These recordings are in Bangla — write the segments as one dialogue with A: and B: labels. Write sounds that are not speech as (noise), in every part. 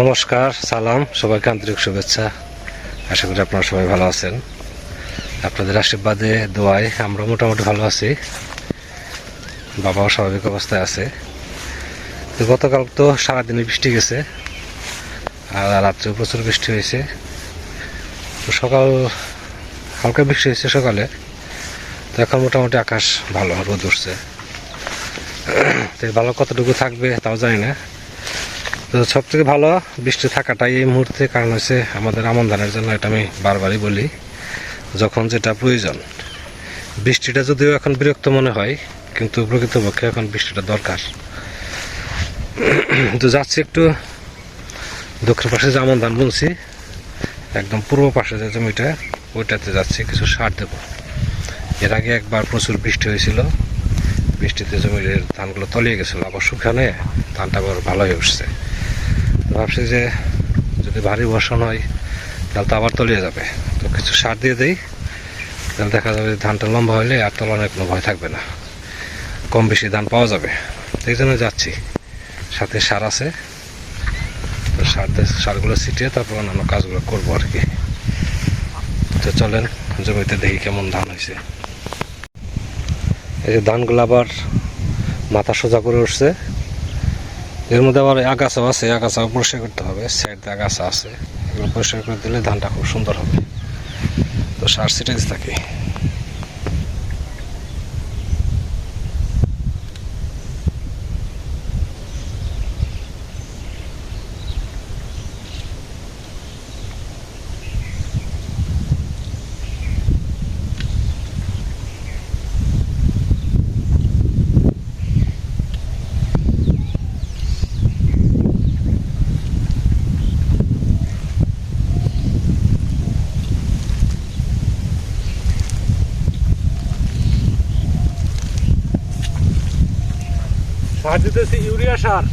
A: নমস্কার, সালাম, সবাইকে আন্তরিক শুভেচ্ছা। আশা করি আপনারা সবাই ভালো আছেন। আপনাদের আশীর্বাদে, দোয়ায় আমরা মোটামুটি ভালো আছি। বাবাও স্বাভাবিক অবস্থায় আছে। তো গতকাল তো সারাদিনে বৃষ্টি গেছে, আর রাত্রেও প্রচুর বৃষ্টি হয়েছে। তো সকাল, হালকা বৃষ্টি হয়েছে সকালে। তো এখন মোটামুটি আকাশ ভালো, রোদ উঠছে। তো ভালো কতটুকু থাকবে তাও জানি না। তো সব থেকে ভালো বৃষ্টি থাকাটাই এই মুহূর্তে, কারণ হচ্ছে আমাদের আমন ধানের জন্য এটা আমি বারবারই বলি, যখন যেটা প্রয়োজন। বৃষ্টিটা যদিও এখন বিরক্ত মনে হয়, কিন্তু প্রকৃতপক্ষে এখন বৃষ্টিটা দরকার। তো যাচ্ছি একটু দক্ষিণ পাশে যে আমন ধান বুনছি একদম পূর্ব পাশে যে জমিটা, ওইটাতে যাচ্ছি, কিছু সার দেব। এর আগে একবার প্রচুর বৃষ্টি হয়েছিল। বৃষ্টিতে জমির ধানগুলো তলিয়ে গেছিল। আবার শুকানে ধানটা আবার ভালো হয়ে উঠছে ভাবছি যে যদি ভারী বর্ষণ হয়, তাহলে তো আবার তলিয়ে যাবে। তো কিছু সার দিয়ে দেই, তাহলে দেখা যাবে ধানটা লম্বা হলে আর তলানোর কোনো ভয় থাকবে না। কম বেশি ধান পাওয়া যাবে। এই জন্য যাচ্ছি। সাথে সার আছে। তো সার সারগুলো ছিটিয়ে তারপর অন্যান্য কাজগুলো করব আর কি। তো চলেন, জমিতে দেখি কেমন ধান হয়েছে। এই যে ধানগুলো আবার মাথা সোজা করে উঠছে। এর মধ্যে আবার আগাছাও আছে আগাছাও পরিষ্কার করতে হবে সাইড আগাছা আছে। এগুলো পরিষ্কার করে দিলে ধানটা খুব সুন্দর হবে। তো সার ছিটে থাকি। সার দিতেছি ইউরিয়া সার।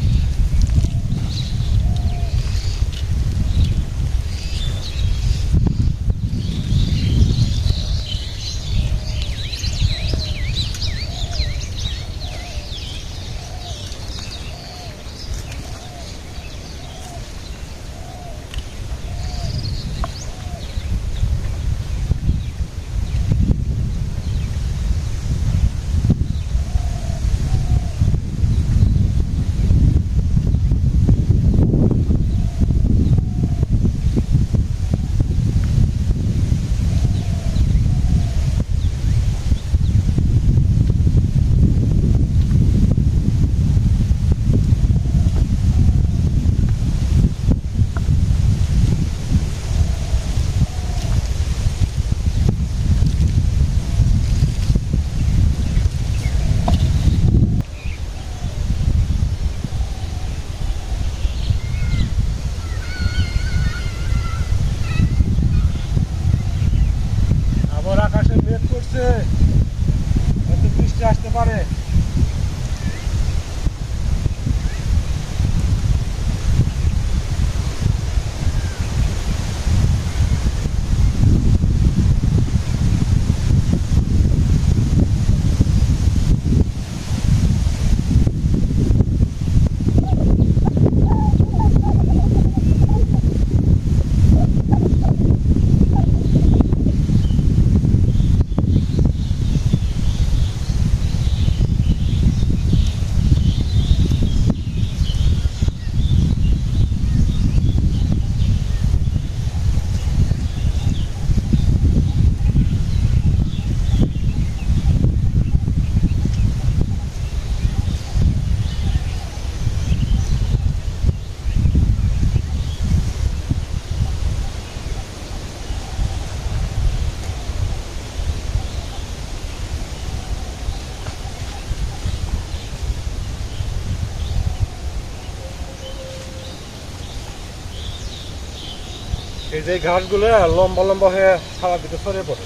A: যে ঘাসগুলো লম্বা লম্বা হয়ে সারা দিকে ছড়িয়ে পড়ে।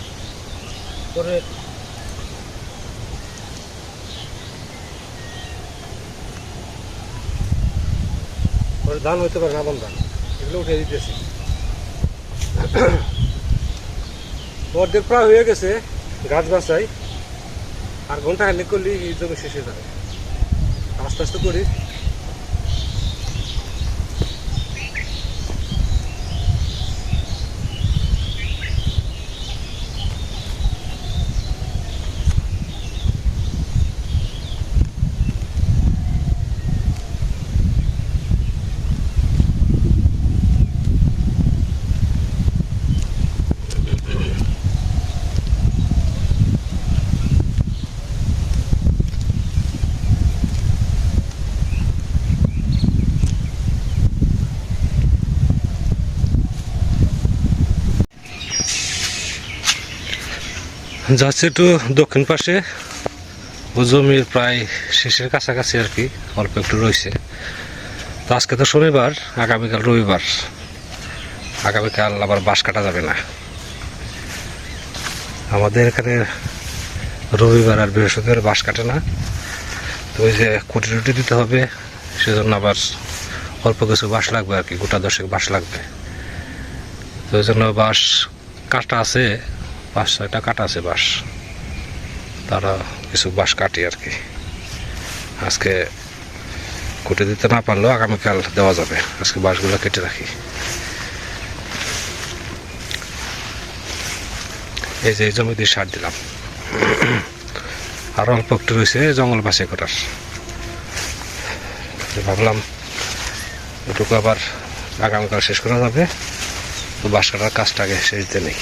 A: পরে পরে ধান হইতে পারে না ধান। এগুলো উঠে দিতেছি। অর্ধেক প্রায় হয়ে গেছে গাছ বাঁচাই আর ঘণ্টা খানিক করলে এই জমি শেষ হয়ে যাবে। আস্তে আস্তে করি। যাচ্ছে একটু দক্ষিণ পাশে। ও জমির প্রায় শেষের কাছাকাছি আর কি, অল্প একটু রয়েছে। তো আজকে তো শনিবার, আগামীকাল রবিবার। আগামীকাল আবার বাঁশ কাটা যাবে না। আমাদের এখানে রবিবার আর বৃহস্পতিবার বাঁশ কাটে না। তো ওই যে কুটি রুটি দিতে হবে, সেজন্য আবার অল্প কিছু বাঁশ লাগবে আর কি, গোটা দশেক বাঁশ লাগবে। তো ওই জন্য বাঁশ কাটা আছে। পাঁচ ছয়টা কাটা আছে বাঁশ। তারা কিছু বাঁশ কাটে আর কি। আজকে কুটে দিতে না পারলেও আগামীকাল দেওয়া যাবে। আজকে বাঁশগুলো কেটে রাখি। এই যে জমি দিয়ে সার দিলাম। আর অল্প একটু রয়েছে জঙ্গল বাসে করার। ভাবলাম এটুকু আবার আগামীকাল শেষ করা যাবে। তো বাঁশ কাটার কাজটা আগে শেষ দিতে নেই।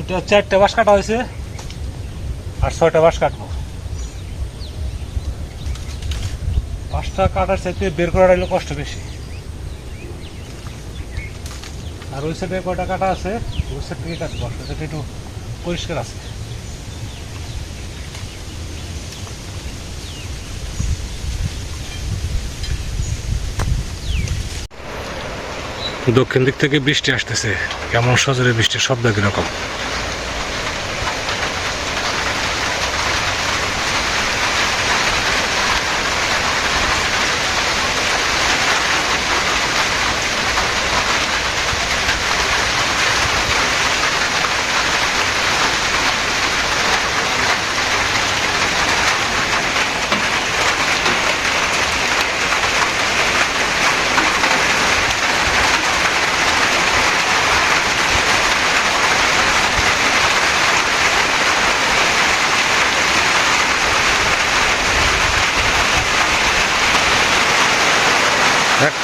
A: তিনটা চারটে বাঁশ কাটা হয়েছে আর ছয়টা বাঁশ কাটবো। বাঁশটা কাটার চাইতে বের করার হলো কষ্ট বেশি। আর ওই সাইডে কয়টা কাটা আছে, ওই সাইড থেকে কাটবো ওই সাইডে একটু পরিষ্কার আছে। দক্ষিণ দিক থেকে বৃষ্টি আসতেছে। কেমন সজরে বৃষ্টির শব্দ কীরকম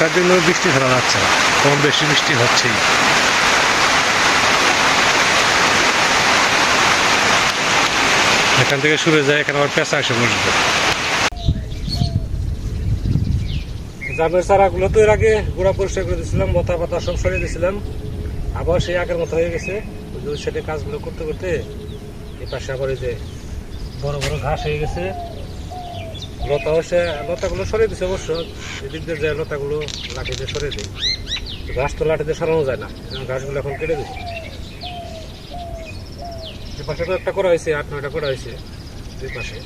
A: একটা দিনও বৃষ্টি ধরা যাচ্ছে না। কম বেশি বৃষ্টি হচ্ছেই। এখান থেকে শুরু যায়, এখানে আবার পেঁচা এসে বসবে। জামের চারাগুলো তো এর আগে গোড়া পরিষ্কার করে দিয়েছিলাম, বতা পাতা সব সরিয়ে দিয়েছিলাম। আবার সেই আগের মতো হয়ে গেছে। সাইডে কাজগুলো করতে করতে এই পাশে আবার এই যে বড় বড় ঘাস হয়ে গেছে। লতা হচ্ছে লতাগুলো সরিয়ে দিচ্ছে অবশ্য। এদিক দিয়ে যায় লতাগুলো লাঠি দিয়ে সরিয়ে দিই গাছ তো লাঠি দিয়ে সরানো যায় না গাছগুলো এখন কেটে দিচ্ছে যে পাশে একটা করা হয়েছে, আট নয়টা করা হয়েছে দুই পাশে।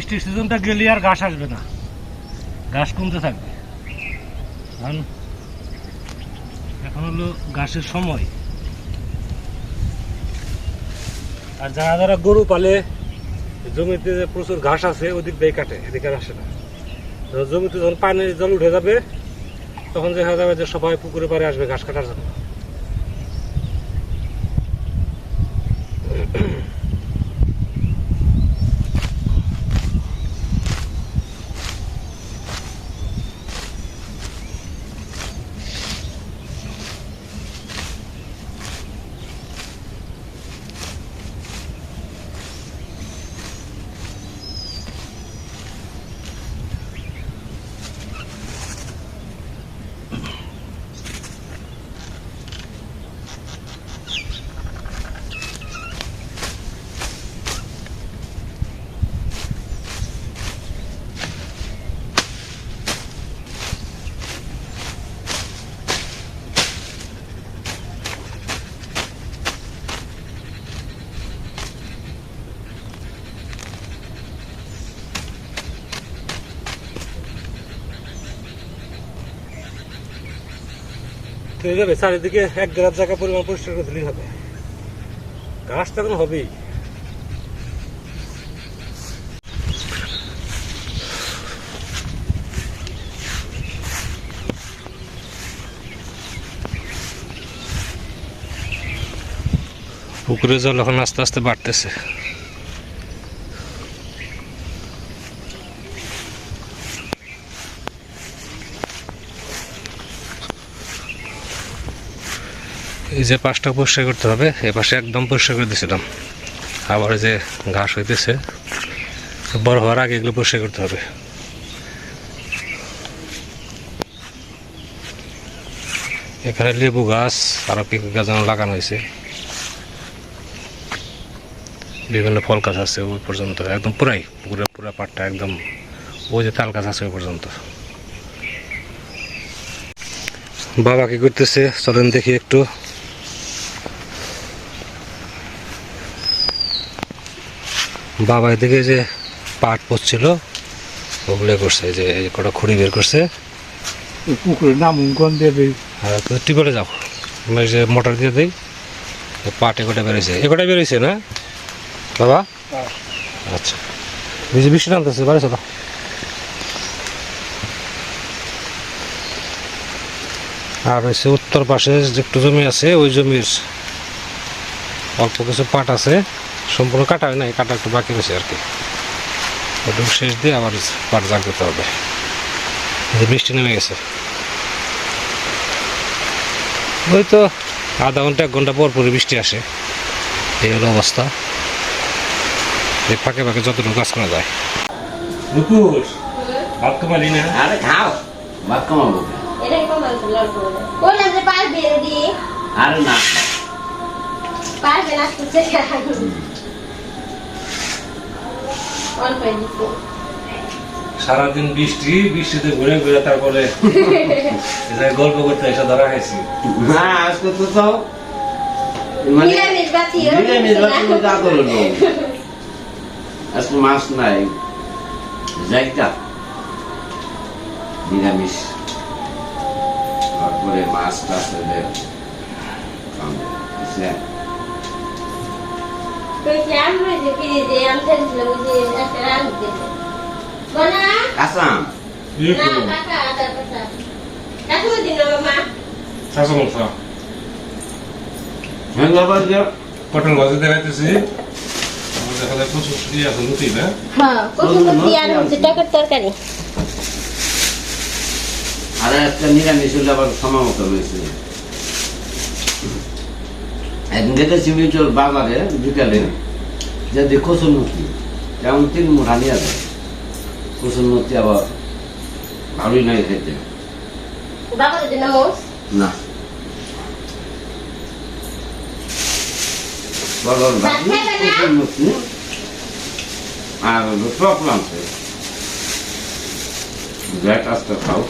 A: বৃষ্টির সিজনটা গেলে আর ঘাস আসবে না। ঘাস কমতে থাকবে। কারণ এখন হলো ঘাসের সময়। আর যারা যারা গরু পালে, জমিতে যে প্রচুর ঘাস আছে, ওদিক দিয়ে কাটে, এদিকে আসে না। জমিতে যখন পানির জল উঠে যাবে, তখন দেখা যাবে যে সবাই পুকুরে পাড়ে আসবে ঘাস কাটার জন্য। হয়ে যাবে, চারিদিকে এক গ্রাম জায়গা পরিমাণ পরিষ্কার করে দিলেই হবে। ঘাস তখন হবেই। পুকুরের জল এখন আস্তে আস্তে বাড়তেছে। এই যে পাশটা পরিষ্কার করতে হবে, এ পাশে একদম পরিষ্কার করে দিয়েছিলাম আবার যে ঘাস হইতেছে, বড় হওয়ার আগে এগুলো পরিষ্কার করতে হবে। এখানে লেবু গাছ আরও কি কি গাছ যেন লাগানো হয়েছে। বিভিন্ন ফল গাছ আছে ওই পর্যন্ত, একদম পুরাই, পুরো পুরা পাটটা একদম, ওই যে তাল গাছ আছে ওই পর্যন্ত। বাবা কি করতেছে চলেন দেখি একটু। বাবা এদিকে যে পাট পড়ছিল ওগুলো করছে যে কটা খুঁড়ি বের করছে।
B: পুকুরে নামুন কোন দেবে
A: আর টিপলে যাও আমি যে মোটর দিয়ে দিই পাট এগোটা বেরোইছে এগোটা বেরোইছে না? বাবা? আচ্ছা। বেশি বৃষ্টি নামতেছে বাড়িছে তো আর হচ্ছে উত্তর পাশে যে একটু জমি আছে ওই জমির অল্প কিছু পাট আছে। সম্পূর্ণ কাটা হয় নাই কাটা একটু বাকি রয়েছে আর কি। ওটুকু শেষ দিয়ে আবার পাট জাগ দিতে হবে। যে বৃষ্টি নেমে গেছে। ওই তো আধা ঘণ্টা এক ঘণ্টা পর পরে বৃষ্টি আসে। এই হলো অবস্থা। এই ফাঁকে ফাঁকে যতটুকু কাজ করা যায়। রুকুস ভাত কমালি না?
C: আরে খাও। ভাত কমাবো। আরে না।
D: পারবে না
A: সারাদিন বৃষ্টি বৃষ্টিতে ঘুরে ঘুরে তারপরে (laughs) গল্প করতে এসে ধরা খাইছি।
C: না আজকে তো তাও মানে আজকে মাছ নাই। যাইতা। নিরামিষ। তারপরে মাছ টাছ হলে খাব বুঝলে?
D: তুই কি আমরা যে। ফিরে যে আম ফেলছিলাম ওই যে একটা রান দিতেছে বনা
C: কাঁচাম
D: না কাকা আটা কাকা কাকু দিন মা
A: শাসন পটল ভাজি দেখাইতেছি। দেখা যায় প্রচুর ইয়ে আছে লুটি না?
D: হ্যাঁ আর হচ্ছে টাকার তরকারি।
C: আরে একটা নিরামিষ হলে আবার সময় মতো রয়েছে। দেখেছি মিউচুয়াল বাজারে বিকালে যে দেখি কচুরমুখী যেমন তিন মুঠা নিয়ে যায় কচুরমুখী আবার ভালোই নয় খেতে না। আর হলো টক ব্যাট আসতে খাও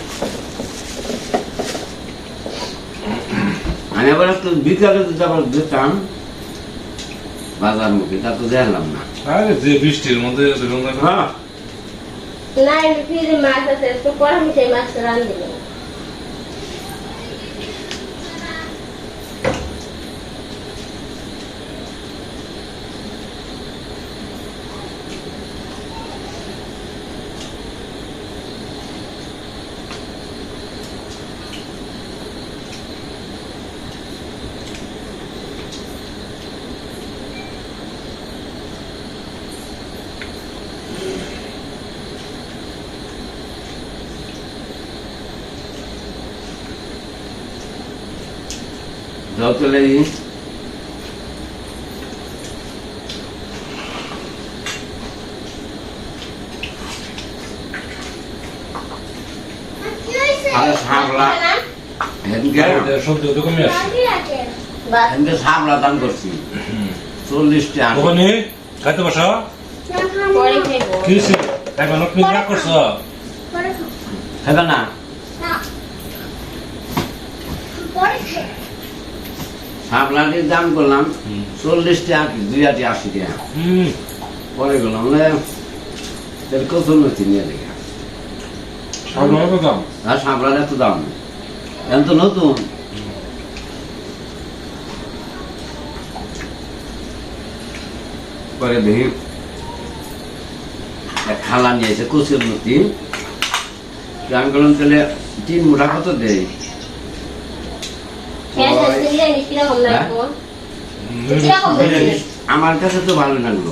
C: আমি আবার একটু বিকালে যদি আবার যেতাম বাজার মুখে তা তো দেখলাম না।
A: আরে যে বৃষ্টির মধ্যে
C: হ্যাঁ।
D: না ফিরে মাছ আছে তো পরে মাছটা রান দিলাম
C: যাও চলে আরে সাবলা দান করছি চল্লিশটা
A: খাইতে বসো
D: খাইবো
A: কি খাইবা না তুমি করছ
C: খাবে না সাবলাটির দাম করলাম
A: হুম।
C: চল্লিশটা আটি দুই আটি আশি টাকা। পরে নথি নিয়ে দেখে
A: দাম?
C: আর সাবলার এত দাম এখন তো নতুন। পরে দেখি খালা নিয়েছে কচুর মতি আমি বললাম তাহলে তিন মুঠা কত দেয়
D: পেঁয়াজ আছে নিরামিষ কীরকম লাগবো কীরকম লাগবে
C: আমার কাছে তো ভালো লাগল।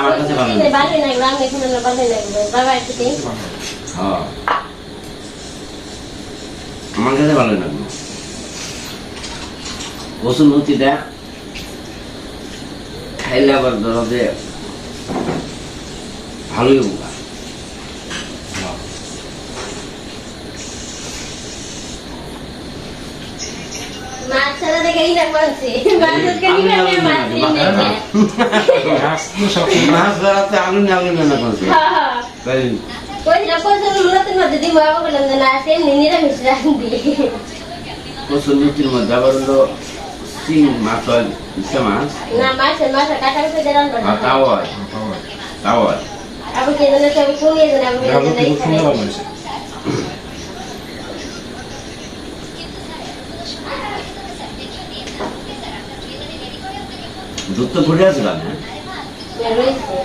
C: আমার কাছে ভালো হ্যাঁ। আমার কাছে ভালো লাগল। খাইলে আবার ধরো যে ভালোই উপকার
D: মাছ ছাড়া দেখে এই না মানছি মাছ আজকে নিরামিষ মাছ
C: ধরাতে আলু নিয়ে আলু
D: হ্যাঁ হ্যাঁ
C: তাই
D: বাবা যে না
C: মধ্যে আবার হলো মাছ হয় ইচ্ছা মাছ
D: না মাছের মাথা কাটা কুটে রান্না
C: আর তাও হয় তাও হয়
D: আবু কে জানে সব কমিয়ে জানে আবু কে জানে এখানে
C: দুধ তো ফুটে আছে না
D: রয়েছে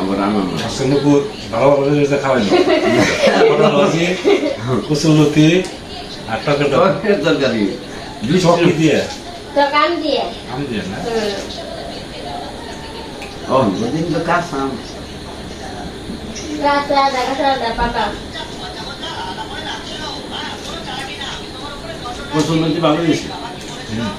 C: আবার আমার মনে হয়।
A: সিঙ্গাপুর ভালো ভালো জিনিস খাওয়াই না। লজি কুসুলতি আর টকেটো
C: টকের তরকারি।
A: চকি দিয়ে।
D: তো দিয়ে?
A: আমি দিয়ে না।
C: ও দুদিন তো কাজ
D: আদা গাছ আদা পাকা
C: কচুর মুতি ভালো হয়েছে